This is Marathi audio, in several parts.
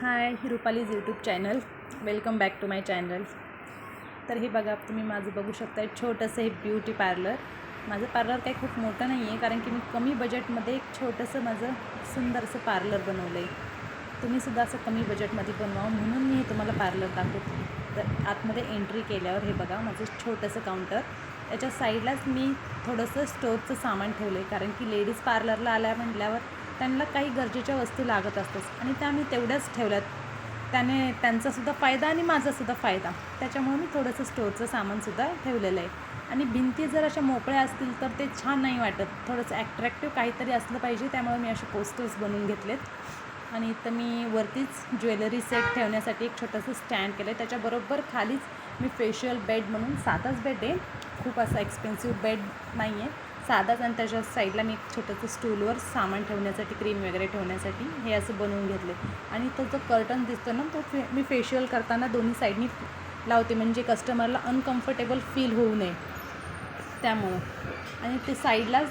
Hi Rupali's YouTube channel welcome back to my channel तर हे बघा तुम्ही माझं बघू शकता एक छोटंसं हे ब्युटी पार्लर माझं पार्लर काही खूप मोठं नाही आहे कारण की मी कमी बजेटमध्ये एक छोटंसं माझं सुंदरसं पार्लर बनवलं आहे तुम्हीसुद्धा असं कमी बजेटमध्ये बनवावं म्हणून मी हे तुम्हाला पार्लर दाखवते. तर आतमध्ये एंट्री केल्यावर हे बघा माझं छोटंसं काउंटर त्याच्या साईडलाच मी थोडंसं स्टोरचं सामान ठेवलं आहे कारण की लेडीज पार्लरला आल्या म्हटल्यावर त्यांना काही गरजेच्या वस्तू लागत असतात. आणि त्या मी तेवढ्याच ठेवल्यात. त्याने त्यांचासुद्धा फायदा आणि माझासुद्धा फायदा. त्याच्यामुळे मी थोडंसं स्टोअरचं सामानसुद्धा ठेवलेलं आहे. आणि भिंती जर अशा मोकळ्या असतील तर ते छान नाही वाटत. थोडंसं ॲट्रॅक्टिव्ह काहीतरी असलं पाहिजे. त्यामुळे मी असे पोस्टर्स बनवून घेतलेत. आणि इथं मी वरतीच ज्वेलरी सेट ठेवण्यासाठी एक छोटंसं स्टँड केलं आहे त्याच्याबरोबर खालीच मी फेशियल बेड म्हणून साधाच बेड आहे. खूप असा एक्सपेन्सिव्ह बेड नाही आहे साधाच आणि त्याच्या साईडला मी एक छोटंसं स्टूलवर सामान ठेवण्यासाठी क्रीम वगैरे ठेवण्यासाठी हे असं बनवून घेतले. आणि तो जो कर्टन दिसतो ना तो फे मी फेशियल करताना दोन्ही साईडनी लावते. म्हणजे कस्टमरला अनकम्फर्टेबल फील होऊ नये. त्यामुळं. आणि ते साईडलाच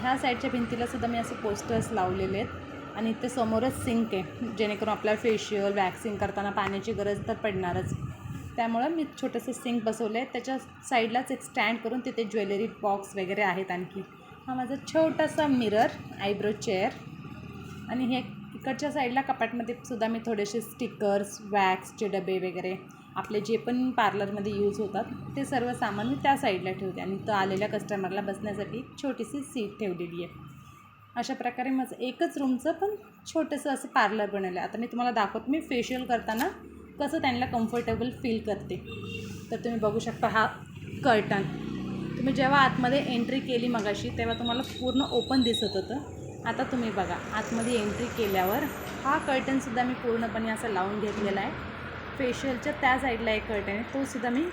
ह्या साईडच्या भिंतीला सुद्धा मी असे पोस्टर्स लावलेले आहेत. आणि ते समोरच सिंक आहे. जेणेकरून आपल्याला फेशियल वॅक्सिंग करताना पाण्याची गरज तर पडणारच. त्यामुळं मी छोटंसं सिंक बसवलं आहे. त्याच्या साईडलाच एक स्टँड करून तिथे ज्वेलरी बॉक्स वगैरे आहेत आणखी. हा माझा छोटासा मिरर आयब्रो चेअर. आणि हे इकडच्या साईडला कपाटमध्ये सुद्धा मी थोडेसे स्टिकर्स वॅक्सचे डबे वगैरे आपले जे पण पार्लरमध्ये यूज होतात ते सर्व सामान मी त्या साईडला ठेवते. आणि तो आलेल्या कस्टमरला बसण्यासाठी छोटीशी सीट ठेवलेली आहे. अशा प्रकारे माझं एकच रूमचं पण छोटंसं असं पार्लर बनवलं आहे. आता मी तुम्हाला दाखवतो. मी फेशियल करताना कसं त्यांना कम्फर्टेबल फील करते. तर तुम्ही बघू शकता हा कर्टन तुम्ही जेव्हा आतमध्ये एंट्री केली मगाशी तेव्हा तुम्हाला पूर्ण ओपन दिसत होतं. आता तुम्ही बघा आतमध्ये एंट्री केल्यावर हा कर्टनसुद्धा मी पूर्णपणे असा लावून घेतलेला आहे. फेशियलच्या त्या साईडला एक कर्टन आहे तोसुद्धा मी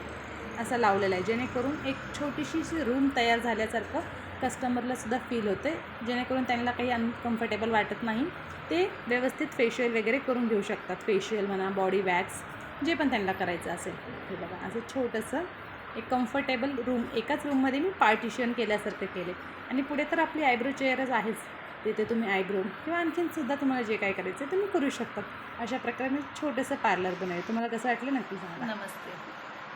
असा लावलेला आहे. जेणेकरून एक छोटीशी रूम तयार झाल्यासारखं कस्टमरलासुद्धा फील होते जेणेकरून त्यांना काही अनकम्फर्टेबल वाटत नाही. ते व्यवस्थित फेशियल वगैरे करून घेऊ शकतात. फेशियल म्हणा बॉडी वॅक्स जे पण त्यांना करायचं असेल. हे बघा असं छोटंसं एक कम्फर्टेबल रूम एकाच रूममध्ये मी पार्टिशन केल्यासारखं केले आणि पुढे तर आपली आयब्रो चेअरच आहेच. तिथे तुम्ही आयब्रो किंवा आणखीनसुद्धा तुम्हाला जे काय करायचं आहे तुम्ही करू शकता. अशा प्रकारे मी छोटंसं पार्लर बनवले तुम्हाला कसं वाटलं नक्की सांगा. नमस्ते.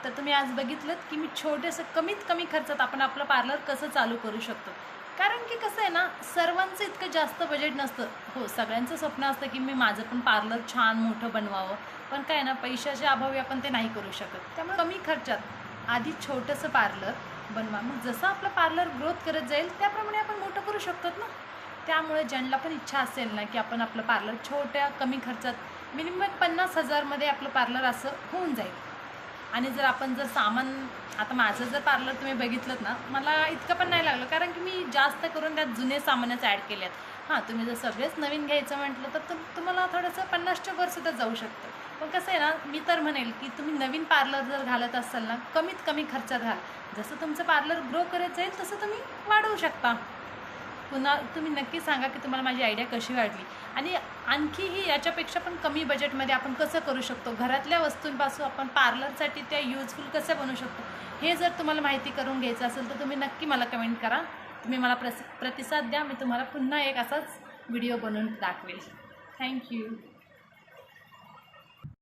तर तुम्ही आज बघितलं की मी छोटंसं कमीत कमी खर्चात आपण आपलं पार्लर कसं चालू करू शकतो? कारण की कसं आहे ना सर्वांचं इतकं जास्त बजेट नसतं. हो सगळ्यांचं स्वप्न असतं की मी माझं पण पार्लर छान मोठं बनवावं. पण काय ना पैशाच्या अभावी आपण ते नाही करू शकत. त्यामुळे कमी खर्चात आधी छोटंसं पार्लर बनवा. मग जसं आपलं पार्लर ग्रोथ करत जाईल त्याप्रमाणे आपण मोठं करू शकतात ना. त्यामुळे ज्यांना पण इच्छा असेल ना की आपण आपलं पार्लर छोट्या कमी खर्चात मिनिमम पन्नास हजारमध्ये आपलं पार्लर असं होऊन जाईल. आणि जर आपण जर सामान आता माझं जर पार्लर तुम्ही बघितलं ना मला इतकं पण नाही लागलं. कारण की मी जास्त करून त्यात जुने सामानच ॲड केले आहेत हां तुम्ही जर सगळेच नवीन घ्यायचं म्हटलं तर तुम तुम्हाला थोडंसं पन्नासच्या वरसुद्धा जाऊ शकतं. पण कसं आहे ना मी तर म्हणेल की तुम्ही नवीन पार्लर जर घालत असाल ना कमीत कमी खर्चात घाल. जसं तुमचं पार्लर ग्रो करत जाईल तसं तुम्ही वाढवू शकता. पुन्हा तुम्ही नक्की सांगा की तुम्हाला माझी आयडिया कशी वाटली. आणि आणखीही याच्यापेक्षा पण कमी बजेटमध्ये आपण कसं करू शकतो? घरातल्या वस्तूंपासून आपण पार्लरसाठी त्या यूजफुल कसं बनवू शकतो? हे जर तुम्हाला माहिती करून घ्यायचं असेल तर तुम्ही नक्की मला कमेंट करा. तुम्ही मला प्रस प्रतिसाद द्या. मी तुम्हाला पुन्हा एक असाच व्हिडिओ बनवून दाखवेल. थँक्यू